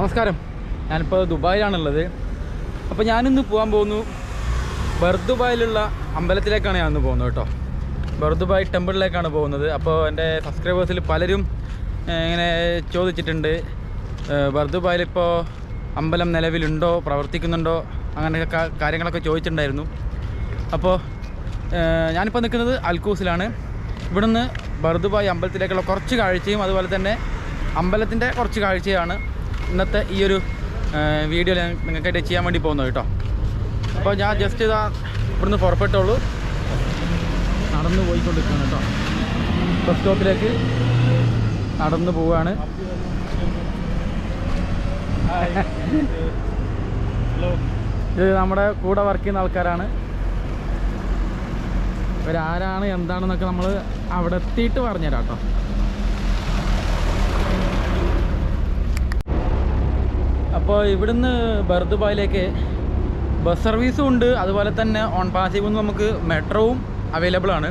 നമസ്കാരം. ഞാനിപ്പോൾ ദുബായിലാണുള്ളത്. അപ്പോൾ ഞാനിന്ന് പോകാൻ പോകുന്നു. ബർദുബായിലുള്ള അമ്പലത്തിലേക്കാണ് ഞാൻ ഇന്ന് പോകുന്നത് കേട്ടോ. ബർദുബായ് ടെമ്പിളിലേക്കാണ് പോകുന്നത്. അപ്പോൾ എന്റെ സബ്സ്ക്രൈബേഴ്സിൽ പലരും ഇങ്ങനെ ചോദിച്ചിട്ടുണ്ട്. ബർദുബായിലിപ്പോൾ അമ്പലം നിലവിലുണ്ടോ? പ്രവർത്തിക്കുന്നുണ്ടോ? അങ്ങനെയൊക്കെ കാര്യങ്ങളൊക്കെ ചോദിച്ചിട്ടുണ്ടായിരുന്നു. അപ്പോൾ ഞാനിപ്പോൾ നിൽക്കുന്നത് അൽക്കൂസിലാണ്. ഇവിടുന്ന് ബർദുബായ് അമ്പലത്തിലേക്കുള്ള കുറച്ച് കാഴ്ചയും അതുപോലെ തന്നെ അമ്പലത്തിന്റെ കുറച്ച് കാഴ്ചയാണ്. ഇന്നത്തെ ഈ ഒരു വീഡിയോ നിങ്ങൾക്കായിട്ട് ചെയ്യാൻ വേണ്ടി പോകുന്നത് കേട്ടോ. അപ്പോൾ ഞാൻ ജസ്റ്റ് ഇതാ ഇവിടുന്ന് പുറപ്പെട്ടുള്ളൂ നടന്നു പോയിക്കൊണ്ടിരിക്കുകയാണ് കേട്ടോ. ബസ് സ്റ്റോപ്പിലേക്ക് നടന്നു പോവുകയാണ്. ഇത് നമ്മുടെ കൂടെ വർക്ക് ചെയ്യുന്ന ആൾക്കാരാണ്. ഇവരാരാണ് എന്താണെന്നൊക്കെ നമ്മൾ അവിടെ എത്തിയിട്ട് പറഞ്ഞുതരാം കേട്ടോ. അപ്പോൾ ഇവിടുന്ന് ബർദുബായിലേക്ക് ബസ് സർവീസും ഉണ്ട്. അതുപോലെ തന്നെ ഓൺ പാസീവ് നമുക്ക് മെട്രോവും അവൈലബിൾ ആണ്.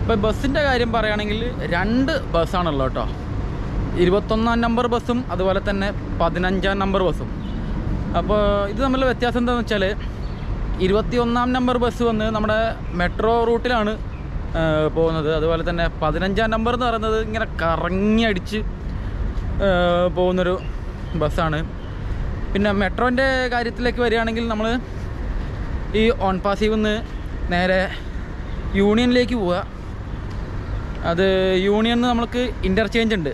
ഇപ്പോൾ ബസ്സിന്റെ കാര്യം പറയുകയാണെങ്കിൽ രണ്ട് ബസ്സാണുള്ളത് കേട്ടോ. ഇരുപത്തൊന്നാം നമ്പർ ബസ്സും അതുപോലെ തന്നെ പതിനഞ്ചാം നമ്പർ ബസ്സും. അപ്പോൾ ഇത് തമ്മിലുള്ള വ്യത്യാസം എന്താണെന്ന് വെച്ചാൽ ഇരുപത്തിയൊന്നാം നമ്പർ ബസ് വന്ന് നമ്മുടെ മെട്രോ റൂട്ടിലാണ് പോകുന്നത്. അതുപോലെ തന്നെ പതിനഞ്ചാം നമ്പർ എന്ന് പറയുന്നത് ഇങ്ങനെ കറങ്ങി അടിച്ച് പോകുന്നൊരു ബസ്സാണ്. പിന്നെ മെട്രോന്റെ കാര്യത്തിലേക്ക് വരികയാണെങ്കിൽ നമ്മൾ ഈ ഓൺ പാസീവ് നിന്ന് നേരെ യൂണിയനിലേക്ക് പോവുക. അത് യൂണിയനിൽ നമുക്ക് ഇന്റർചേഞ്ച് ഉണ്ട്.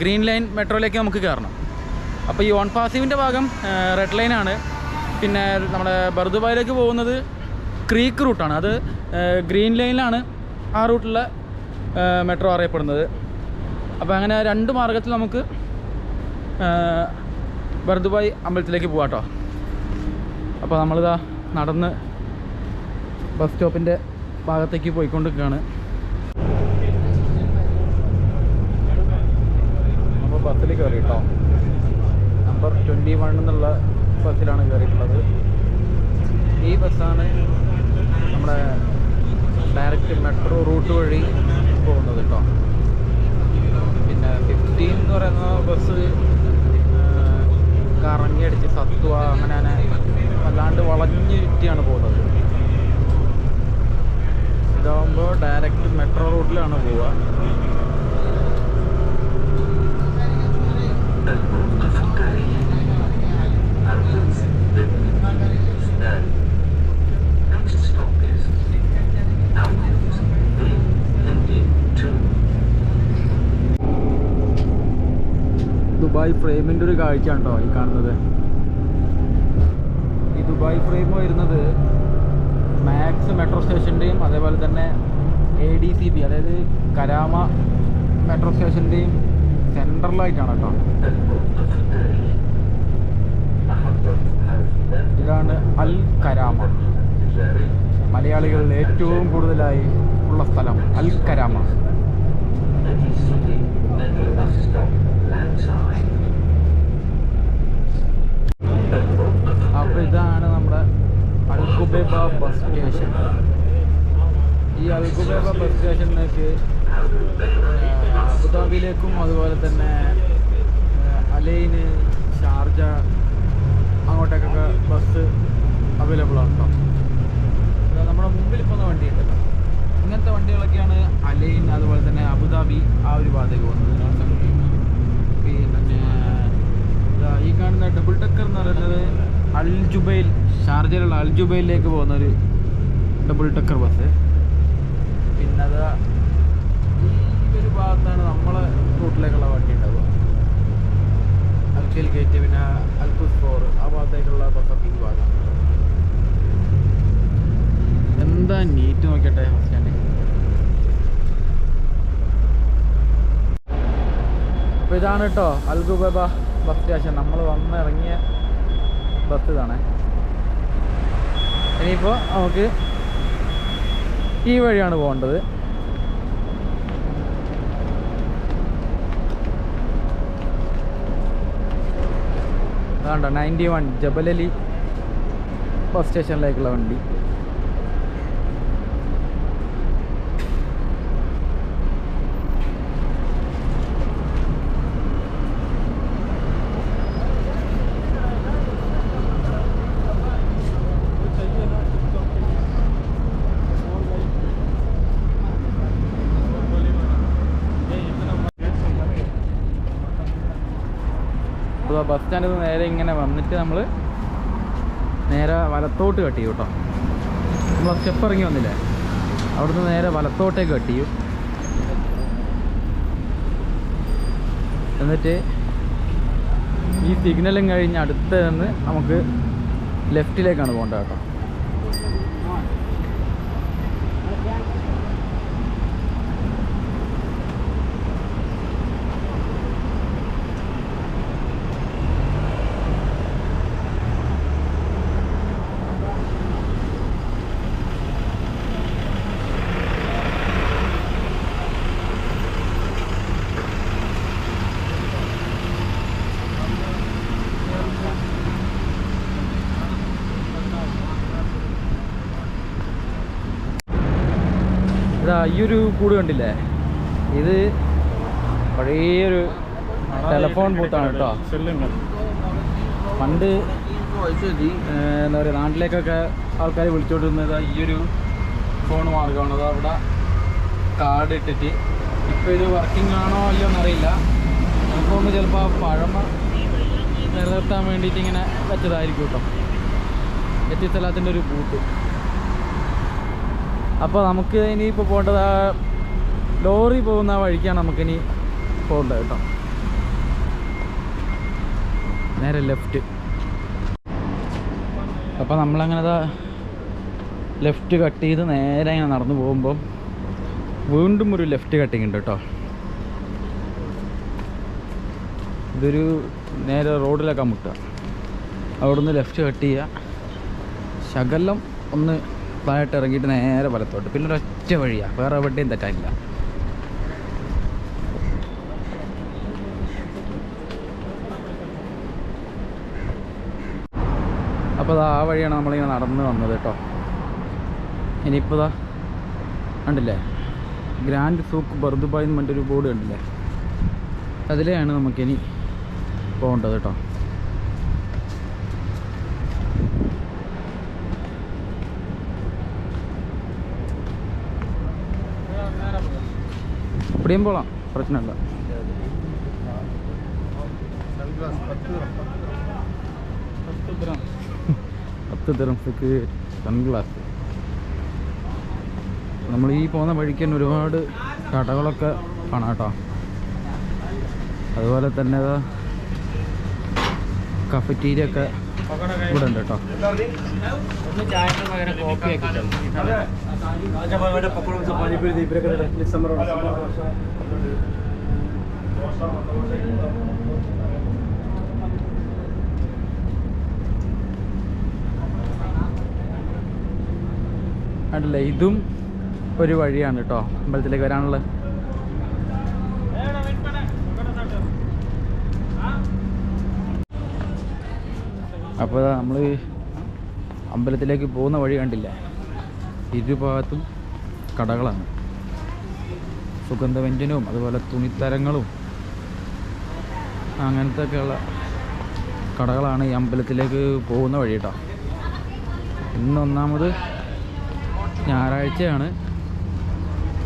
ഗ്രീൻ ലൈൻ മെട്രോയിലേക്ക് നമുക്ക് കയറണം. അപ്പോൾ ഈ ഓൺ പാസീവിന്റെ ഭാഗം റെഡ് ലൈനാണ് പിന്നെ നമ്മുടെ ബർദുബായിലേക്ക് പോകുന്നത് ക്രീക്ക് റൂട്ടാണ് അത് ഗ്രീൻ ലൈനിലാണ് ആ റൂട്ടിലെ മെട്രോ അറിയപ്പെടുന്നത്. അപ്പോൾ അങ്ങനെ രണ്ട് മാർഗത്തിൽ നമുക്ക് ബർദുബായ് അമ്പലത്തിലേക്ക് പോവാം കേട്ടോ അപ്പോൾ നമ്മളിതാ നടന്ന് ബസ് സ്റ്റോപ്പിന്റെ ഭാഗത്തേക്ക് പോയിക്കൊണ്ടിരിക്കുകയാണ്. നമ്മൾ ബസ്സിൽ കയറി കേട്ടോ നമ്പർ ട്വന്റി വൺ എന്നുള്ള ബസ്സിലാണ് കയറിയിട്ടുള്ളത് ഈ ബസ്സാണ് നമ്മുടെ ഡയറക്റ്റ് മെട്രോ റൂട്ട് വഴി പോകുന്നത് കേട്ടോ പിന്നെ ഫിഫ്റ്റീൻ എന്ന് പറയുന്ന ബസ് കറങ്ങി അടിച്ച് സത്വ അങ്ങനെ അങ്ങനെ വല്ലാണ്ട് വളഞ്ഞു ചുറ്റിയാണ് പോകുന്നത്. ഇതാകുമ്പോൾ ഡയറക്റ്റ് മെട്രോ റൂട്ടിലാണ് പോവുക. ദുബായ് ഫ്രെയിമിന്റെ ഒരു കാഴ്ചയാണ് കേട്ടോ ഈ കാണുന്നത്. ഈ ദുബായ് ഫ്രെയിം വരുന്നത് മാക്സ് മെട്രോ സ്റ്റേഷന്റെയും അതേപോലെ തന്നെ എ ഡി സി ബി അതായത് കരാമ മെട്രോ സ്റ്റേഷന്റെയും സെൻട്രലായിട്ടാണ് കേട്ടോ ഇതാണ് അൽ കരാമ. മലയാളികളിൽ ഏറ്റവും കൂടുതലായി ഉള്ള സ്ഥലം അൽ കരാമ. അപ്പോൾ ഇതാണ് നമ്മുടെ അൽകുബേബ ബസ് സ്റ്റേഷൻ. ഈ അൽകുബേബ ബസ് സ്റ്റേഷനിലേക്ക് അബുദാബിയിലേക്കും അതുപോലെ തന്നെ അലൈന് ഷാർജ അങ്ങോട്ടേക്കൊക്കെ ബസ് അവൈലബിൾ ആണ് കേട്ടോ നമ്മുടെ മുമ്പിൽ പോകുന്ന വണ്ടി ഉണ്ടല്ലോ ഇങ്ങനത്തെ വണ്ടികളൊക്കെയാണ് അലൈൻ അതുപോലെ തന്നെ അബുദാബി ആ ഒരു ഭാഗത്തേക്ക് പോകുന്നത്. പിന്നെ ഈ കാണുന്ന ഡബിൾ ടെക്കർ എന്ന് പറയുന്നത് അൽ ജുബൈൽ ഷാർജയിലുള്ള അൽ ജുബൈലിലേക്ക് പോകുന്ന ഒരു ഡബിൾ ടെക്കർ ബസ് പിന്നെ അത് ഈ ഒരു ഭാഗത്താണ് നമ്മളെ റൂട്ടിലേക്കുള്ള വണ്ടി ഉണ്ടാവുക. അൽക്കൽ ഗേറ്റ് പിന്നെ അൽക്കുസ് ഫോർ ആ ഭാഗത്തേക്കുള്ള ബസ്സൊക്കെ ഈ ഭാഗമാണ് എന്താ നീറ്റ് നോക്കട്ടെ ബസ് സ്റ്റാൻഡ് അപ്പോൾ ഇതാണ് കേട്ടോ അൽഗുബബ സ്റ്റേഷൻ നമ്മൾ വന്നിറങ്ങിയ ബസ് ഇതാണ്. ഇനിയിപ്പോൾ നമുക്ക് ഈ വഴിയാണ് പോകേണ്ടത്. അതാണ്ടോ ninety one Jebel Ali bus സ്റ്റേഷനിലേക്കുള്ള വണ്ടി. അപ്പോൾ ബസ് സ്റ്റാൻഡിൽ നിന്ന് നേരെ ഇങ്ങനെ വന്നിട്ട് നമ്മൾ നേരെ വലത്തോട്ട് കട്ട് ചെയ്യും കേട്ടോ നമ്മൾ സ്റ്റെപ്പ് ഇറങ്ങി വന്നില്ലേ? അവിടുന്ന് നേരെ വലത്തോട്ടേക്ക് കട്ട്. ചെയ്യും എന്നിട്ട് ഈ സിഗ്നലും കഴിഞ്ഞ് അടുത്ത് നിന്ന് നമുക്ക് ലെഫ്റ്റിലേക്കാണ് പോകേണ്ടത് കേട്ടോ. ഇതാ ഈ ഒരു കൂട് കണ്ടില്ലേ? ഇത് പഴയൊരു ടെലഫോൺ ബൂത്താണ് കേട്ടോ പണ്ട് എന്താ പറയുക നാട്ടിലേക്കൊക്കെ ആൾക്കാർ വിളിച്ചോണ്ടിരുന്നത് ഈ ഒരു ഫോൺ മാർഗമാണ് അത് അവിടെ കാർഡ് ഇട്ടിട്ട്. ഇപ്പോൾ ഇത് വർക്കിംഗ് ആണോ അല്ലയോ എന്നറിയില്ല. തോന്നുന്നു ചിലപ്പോൾ ആ പഴമ നിലനിർത്താൻ വേണ്ടിയിട്ട് ഇങ്ങനെ വെച്ചതായിരിക്കും കേട്ടോ എത്തിസ്ഥലത്തിന്റെ ഒരു ബൂട്ട് അപ്പോൾ നമുക്ക് ഇനിയിപ്പോൾ പോകേണ്ടത് ആ ലോറി പോകുന്ന വഴിക്കാണ് നമുക്കിനി പോകേണ്ടത് കേട്ടോ. നേരെ ലെഫ്റ്റ്. അപ്പോൾ നമ്മളങ്ങനെ ലെഫ്റ്റ് കട്ട് ചെയ്ത് നേരെ ഇങ്ങനെ നടന്നു പോകുമ്പോൾ വീണ്ടും ഒരു ലെഫ്റ്റ് കട്ടിങ് ഉണ്ട് കേട്ടോ. ഇതൊരു നേരെ റോഡിലൊക്കെ മുട്ടുക. അവിടുന്ന് ലെഫ്റ്റ് കട്ട് ചെയ്യുക. ശകലം ഒന്ന് താഴോട്ട് ഇറങ്ങിയിട്ട് നേരെ വലത്തോട്ട്. പിന്നെ ഒരൊറ്റ വഴിയാണ് വേറെ എവിടെയും തെറ്റാനില്ല. അപ്പോൾ അത് ആ വഴിയാണ് നമ്മളിങ്ങനെ നടന്ന് വന്നത് കേട്ടോ. ഇനിയിപ്പോൾ ഇതാ കണ്ടില്ലേ? ഗ്രാൻഡ് സൂക്ക് ബർദുബായ് എന്ന് പറഞ്ഞിട്ടൊരു ബോർഡ് കണ്ടില്ലേ? അതിലെയാണ് നമുക്കിനി പോകേണ്ടത് കേട്ടോ. ഇവിടെയും പോകலாம் പ്രശ്നമില്ല. പത്ത് ദിറംസക്ക് സൺഗ്ലാസ്. നമ്മൾ ഈ പോകുന്ന വഴിക്ക് തന്നെ ഒരുപാട് കടകളൊക്കെ കാണാം കേട്ടോ. അതുപോലെ തന്നെ കഫറ്റീരിയ ഒക്കെ ഇവിടെ ഉണ്ട് കേട്ടോ. അല്ല ഇതും ഒരു വഴിയാണ് കേട്ടോ. അമ്പലത്തിലേക്ക് വരാനുള്ളത്. അപ്പോൾ നമ്മൾ അമ്പലത്തിലേക്ക് പോകുന്ന വഴി കണ്ടില്ല? ഇരുഭാഗത്തും കടകളാണ്. സുഗന്ധവ്യഞ്ജനവും അതുപോലെ തുണിത്തരങ്ങളും അങ്ങനത്തെ ഒക്കെയുള്ള കടകളാണ് ഈ അമ്പലത്തിലേക്ക് പോകുന്ന വഴി കേട്ടോ. ഇന്ന് ഒന്നാമത് ഞായറാഴ്ചയാണ്.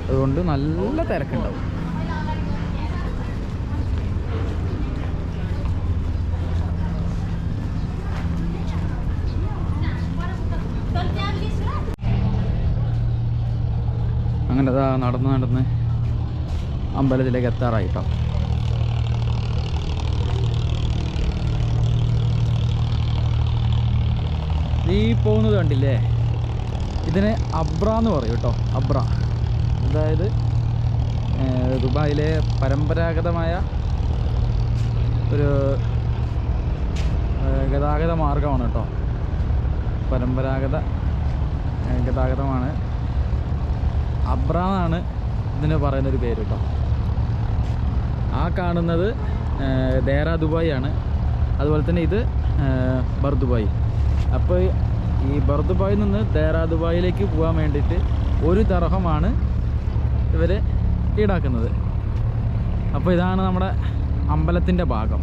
അതുകൊണ്ട് നല്ല തിരക്കുണ്ടാവും. അങ്ങനെ അതാ നടന്ന് നടന്ന് അമ്പലത്തിലേക്ക് എത്താറായി കേട്ടോ ഈ പോകുന്നത് കണ്ടില്ലേ? ഇതിന് അബ്ര എന്ന് പറയും കേട്ടോ അബ്ര. അതായത് ദുബായിലെ പരമ്പരാഗതമായ ഒരു ഗതാഗത മാർഗമാണ് കേട്ടോ പരമ്പരാഗത ഗതാഗതമാണ് അബ്ര എന്നാണ് ഇതിന് പറയുന്നൊരു പേര് കേട്ടോ. ആ കാണുന്നത് ദേറ ദുബായ് ആണ്. അതുപോലെ തന്നെ ഇത് ബർദുബായ് അപ്പോൾ ഈ ബർദുബായിൽ നിന്ന് ദേറ ദുബായിലേക്ക് പോകാൻ വേണ്ടിയിട്ട് ഒരു ദർഹമാണ് ഇവർ ഈടാക്കുന്നത്. അപ്പോൾ ഇതാണ് നമ്മുടെ അമ്പലത്തിന്റെ ഭാഗം.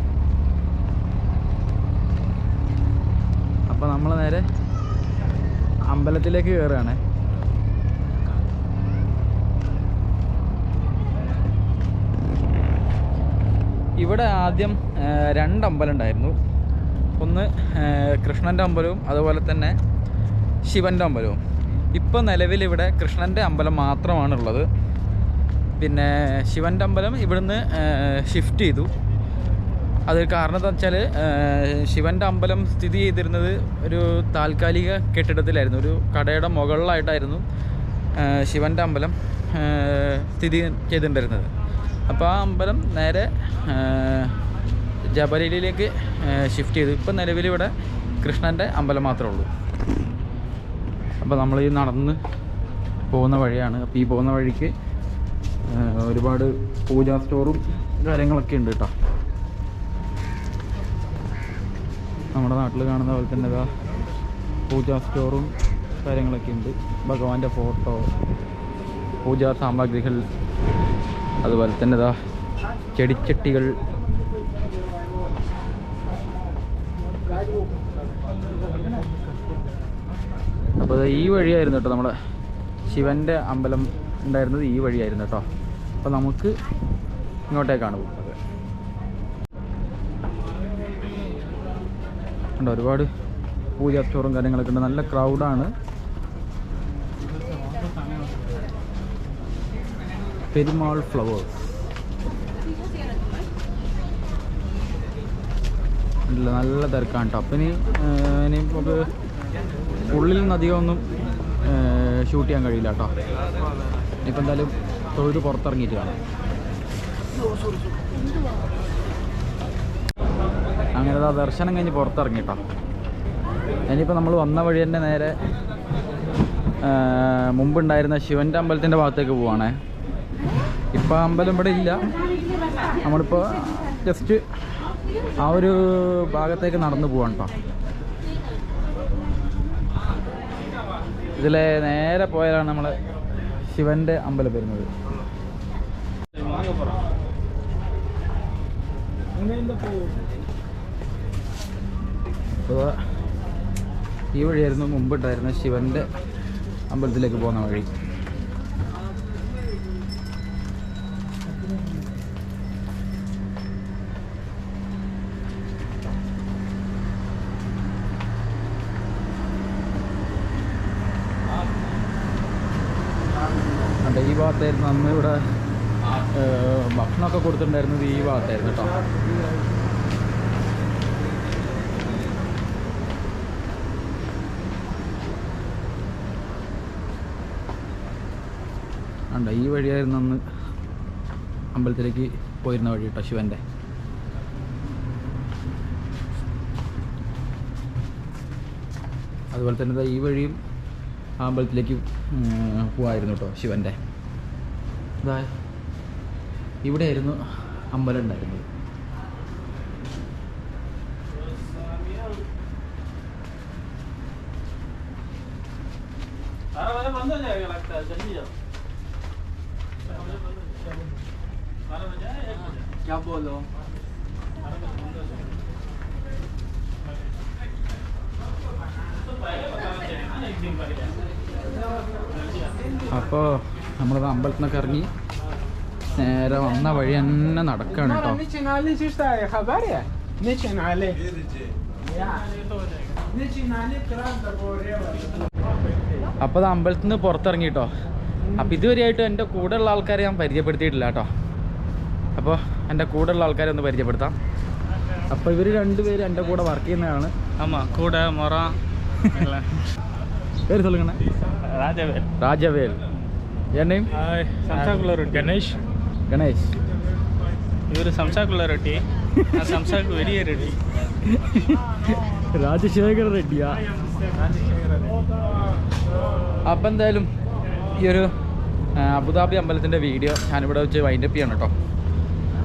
അപ്പോൾ നമ്മൾ നേരെ അമ്പലത്തിലേക്ക് കയറുകയാണ് ഇവിടെ ആദ്യം രണ്ട് അമ്പലം ഉണ്ടായിരുന്നു. ഒന്ന് കൃഷ്ണന്റെ അമ്പലവും അതുപോലെ തന്നെ ശിവന്റെ അമ്പലവും. ഇപ്പോൾ നിലവിൽ ഇവിടെ കൃഷ്ണന്റെ അമ്പലം മാത്രമാണുള്ളത്. പിന്നെ ശിവന്റെ അമ്പലം ഇവിടുന്ന് ഷിഫ്റ്റ് ചെയ്തു. അത് കാരണം എന്താ വെച്ചാൽ ശിവന്റെ അമ്പലം സ്ഥിതി ചെയ്തിരുന്നത് ഒരു താൽക്കാലിക കെട്ടിടത്തിലായിരുന്നു. ഒരു കടയുടെ മുകളിലായിട്ടായിരുന്നു ശിവന്റെ അമ്പലം സ്ഥിതി ചെയ്തിട്ടുണ്ടായിരുന്നത്. അപ്പോൾ ആ അമ്പലം നേരെ ജബലിയിലേക്ക് ഷിഫ്റ്റ് ചെയ്തു. ഇപ്പം നിലവിൽ ഇവിടെ കൃഷ്ണന്റെ അമ്പലം മാത്രമേ ഉള്ളൂ. അപ്പോൾ നമ്മൾ ഈ നടന്ന് പോകുന്ന വഴിയാണ്. അപ്പോൾ ഈ പോകുന്ന വഴിക്ക് ഒരുപാട് പൂജാ സ്റ്റോറും കാര്യങ്ങളൊക്കെ ഉണ്ട് കേട്ടോ നമ്മുടെ നാട്ടിൽ കാണുന്ന പോലെ തന്നെ പൂജാ സ്റ്റോറും കാര്യങ്ങളൊക്കെ ഉണ്ട്. ഭഗവാന്റെ ഫോട്ടോ പൂജാ സാമഗ്രികൾ അതുപോലെ തന്നെ ഇതാ ചെടിച്ചട്ടികൾ. അപ്പോൾ ഈ വഴിയായിരുന്നു കേട്ടോ നമ്മുടെ ശിവന്റെ അമ്പലം ഉണ്ടായിരുന്നത് ഈ വഴിയായിരുന്നു കേട്ടോ. അപ്പോൾ നമുക്ക് ഇങ്ങോട്ടേക്കാണ് പോകുന്നത് ഉണ്ട് ഒരുപാട് പൂജാ സ്റ്റോറും കാര്യങ്ങളൊക്കെ ഉണ്ട്. നല്ല ക്രൗഡാണ് പെരുമാൾ ഫ്ലവേഴ്സ് ഇല്ല നല്ല തിരക്കാണ് കേട്ടോ അപ്പം ഇനി ഇനി നമുക്ക് ഉള്ളിൽ നിന്ന് അധികം ഒന്നും ഷൂട്ട് ചെയ്യാൻ കഴിയില്ല കേട്ടോ ഇനിയിപ്പോൾ എന്തായാലും തൊഴിൽ പുറത്തിറങ്ങിയിട്ട് കാണാം. അങ്ങനെ ആ ദർശനം കഴിഞ്ഞ് പുറത്തിറങ്ങി കേട്ടോ ഇനിയിപ്പോൾ നമ്മൾ വന്ന വഴി തന്നെ നേരെ മുമ്പുണ്ടായിരുന്ന ശിവന്റെ അമ്പലത്തിന്റെ ഭാഗത്തേക്ക് പോവാണേ. ഇപ്പോൾ അമ്പലം ഇവിടെ ഇല്ല. നമ്മളിപ്പോൾ ജസ്റ്റ് ആ ഒരു ഭാഗത്തേക്ക് നടന്നു പോവാണ് കേട്ടോ ഇതിലെ നേരെ പോയാലാണ് നമ്മൾ ശിവന്റെ അമ്പലം വരുന്നത്. ഈ വഴിയായിരുന്നു മുമ്പുണ്ടായിരുന്ന ശിവന്റെ അമ്പലത്തിലേക്ക് പോകുന്ന വഴി അതെ ഈ ഭാഗത്തായിരുന്നു അന്ന് ഇവിടെ ഏഹ്, ഭക്ഷണമൊക്കെ കൊടുത്തിട്ടുണ്ടായിരുന്നത് ഈ ഭാഗത്തായിരുന്നു കേട്ടോ. ഉണ്ട് ഈ വഴിയായിരുന്നു അന്ന് അമ്പലത്തിലേക്ക് പോയിരുന്ന വഴി കേട്ടോ ശിവന്റെ. അതുപോലെ തന്നെ ഈ വഴിയും ആ അമ്പലത്തിലേക്ക് പോവായിരുന്നു കേട്ടോ ശിവന്റെ. ഇതാ ഇവിടെയായിരുന്നു അമ്പലം ഉണ്ടായിരുന്നത് क्या बोलो അപ്പോൾ നമ്മൾ അമ്പലത്തിൽ നിന്നൊക്കെ ഇറങ്ങി നേരെ വന്ന വഴി തന്നെ നടക്കാണ് അപ്പൊ അമ്പലത്തിൽ നിന്ന് പുറത്തിറങ്ങിട്ടോ അപ്പൊ ഇതുവരെയായിട്ടും എന്റെ കൂടെ ഉള്ള ആൾക്കാരെ ഞാൻ പരിചയപ്പെടുത്തിയിട്ടില്ല കേട്ടോ അപ്പൊ എന്റെ കൂടെ ഉള്ള ആൾക്കാരെ ഒന്ന് പരിചയപ്പെടുത്താം. അപ്പൊ ഇവർ രണ്ടുപേരും എന്റെ കൂടെ വർക്ക് ചെയ്യുന്നതാണ്. ആമാ കൂടെ മൊറ പേര് சொல்லுங்கண்ணா രാജവേൽ. ராஜவேல் ಗಣೇಶ್ ഇവർ സംസാക്കുള്ള ರೆಡ್ಡಿ സംസാക്ക് വലിയ ರೆಡ್ಡಿ രാജശേഖര റെഡ്ഡിയാ. അപ്പം എന്തായാലും ഈ ഒരു അബുദാബി അമ്പലത്തിന്റെ വീഡിയോ ഞാനിവിടെ വെച്ച് വൈൻഡപ്പ് ചെയ്യണം കേട്ടോ.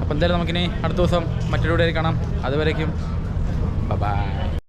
അപ്പം എന്തായാലും നമുക്കിനി അടുത്ത ദിവസം മറ്റൊരു വീഡിയോയിൽ കാണാം. അതുവരേക്കും ബൈ